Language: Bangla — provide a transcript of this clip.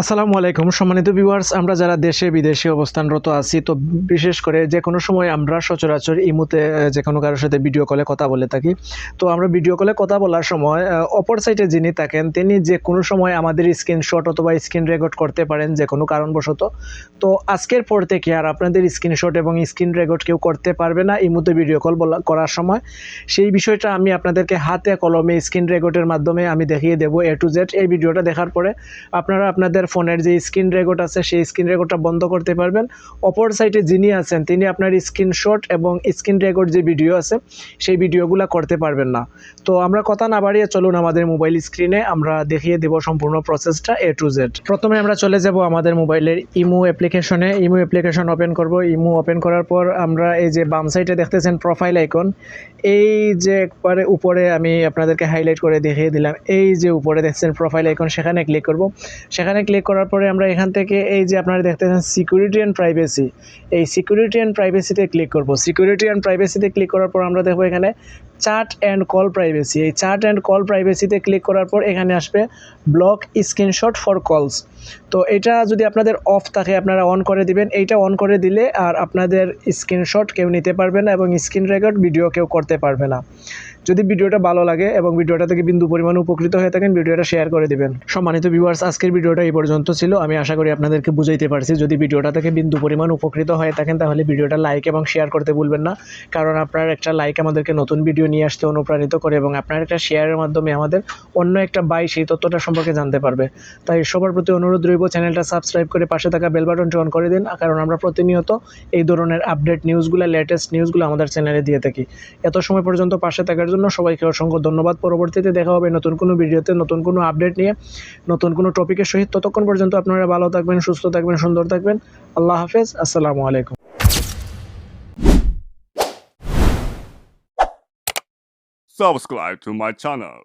আসসালামু আলাইকুম, সম্মানিত ভিউয়ার্স আমরা যারা দেশে বিদেশে অবস্থানরত আছি, তো বিশেষ করে যে কোনো সময় আমরা সচরাচর ইমুতে যে কোনো কারোর সাথে ভিডিও কলে কথা বলে থাকি। তো আমরা ভিডিও কলে কথা বলার সময় অপর সাইডে যিনি থাকেন, তিনি যে কোনো সময় আমাদের স্ক্রিনশট অথবা স্ক্রিন রেকর্ড করতে পারেন, যে কোনো কারণবশত। তো আজকের পর থেকে আর আপনাদের স্ক্রিনশট এবং স্ক্রিন রেকর্ড কেউ করতে পারবে না ইমুতে ভিডিও কল বলা- করার সময়। সেই বিষয়টা আমি আপনাদেরকে হাতে কলমে স্ক্রিন রেকর্ডের মাধ্যমে আমি দেখিয়ে দেবো এ টু জেড এই ভিডিওটা দেখার পরে। আপনারা আপনাদের ফোনের যে স্ক্রিন রেকর্ড আছে, সেই স্ক্রিন রেকর্ডটা বন্ধ করতে পারবেন। অপর সাইটে যিনি আছেন, তিনি আপনার স্ক্রিনশট এবং স্ক্রিন রেকর্ড যে ভিডিও আছে, সেই ভিডিওগুলো করতে পারবেন না। তো আমরা কথা না বাড়িয়ে চলুন আমাদের মোবাইল স্ক্রিনে আমরা দেখিয়ে দেব সম্পূর্ণ প্রসেসটা এ টু জেড প্রথমে আমরা চলে যাব আমাদের মোবাইলের ইমো অ্যাপ্লিকেশনে ইমো অ্যাপ্লিকেশন ওপেন করব। ইমো ওপেন করার পর আমরা এই যে বাম সাইডে দেখতেছেন প্রোফাইল আইকন এই যে একবারে উপরে আমি আপনাদেরকে হাইলাইট করে দেখিয়ে দিলাম। এই যে উপরে দেখছেন প্রোফাইল আইকন সেখানে ক্লিক করব। সেখানে ক্লিক করার পরে আমরা এখান থেকে এই যে আপনারা দেখতেছেন সিকিউরিটি অ্যান্ড প্রাইভেসি এই সিকিউরিটি অ্যান্ড প্রাইভেসিতে ক্লিক করব। সিকিউরিটি অ্যান্ড প্রাইভেসিতে ক্লিক করার পর আমরা দেখব এখানে চার্ট অ্যান্ড কল প্রাইভেসি এই চার্ট অ্যান্ড কল প্রাইভেসিতে ক্লিক করার পর এখানে আসবে ব্লক স্ক্রিনশট ফর কলস তো এটা যদি আপনাদের অফ থাকে, আপনারা অন করে দিবেন। এইটা অন করে দিলে আর আপনাদের স্ক্রিনশট কেউ নিতে পারবে না এবং স্ক্রিন রেকর্ড ভিডিও কেউ করতে পারবে না। যদি ভিডিওটা ভালো লাগে এবং ভিডিওটা থেকে বিন্দু পরিমাণ উপকৃত হয়ে থাকেন, ভিডিওটা শেয়ার করে দিবেন। সম্মানিত ভিউয়ার্স আজকের ভিডিওটা এই পর্যন্ত ছিল। আমি আশা করি আপনাদেরকে বুঝাইতে পারছি। যদি ভিডিওটা থেকে বিন্দু পরিমাণ উপকৃত হয়ে থাকেন, তাহলে ভিডিওটা লাইক এবং শেয়ার করতে ভুলবেন না। কারণ আপনার একটা লাইক আমাদেরকে নতুন ভিডিও নিয়ে আসতে অনুপ্রাণিত করে এবং আপনার একটা শেয়ারের মাধ্যমে আমাদের অন্য একটা বাই সেই তথ্যটা সম্পর্কে জানতে পারবে। তাই সবার প্রতি অনুরোধ রইব চ্যানেলটা সাবস্ক্রাইব করে পাশে থাকা বেল বাটনটি অন করে দিন। কারণ আমরা প্রতিনিয়ত এই ধরনের আপডেট নিউজগুলো লেটেস্ট নিউজগুলো আমাদের চ্যানেলে দিয়ে থাকি। এত সময় পর্যন্ত পাশে থাকার জন্য সবাইকে অসংখ্য ধন্যবাদ। পরবর্তীতে দেখা হবে নতুন কোনো ভিডিওতে, নতুন কোনো আপডেট নিয়ে, নতুন কোনো টপিকের সহিত। ততক্ষণ পর্যন্ত আপনারা ভালো থাকবেন, সুস্থ থাকবেন, সুন্দর থাকবেন। আল্লাহ হাফেজ, আসসালামু আলাইকুম। Subscribe to my channel.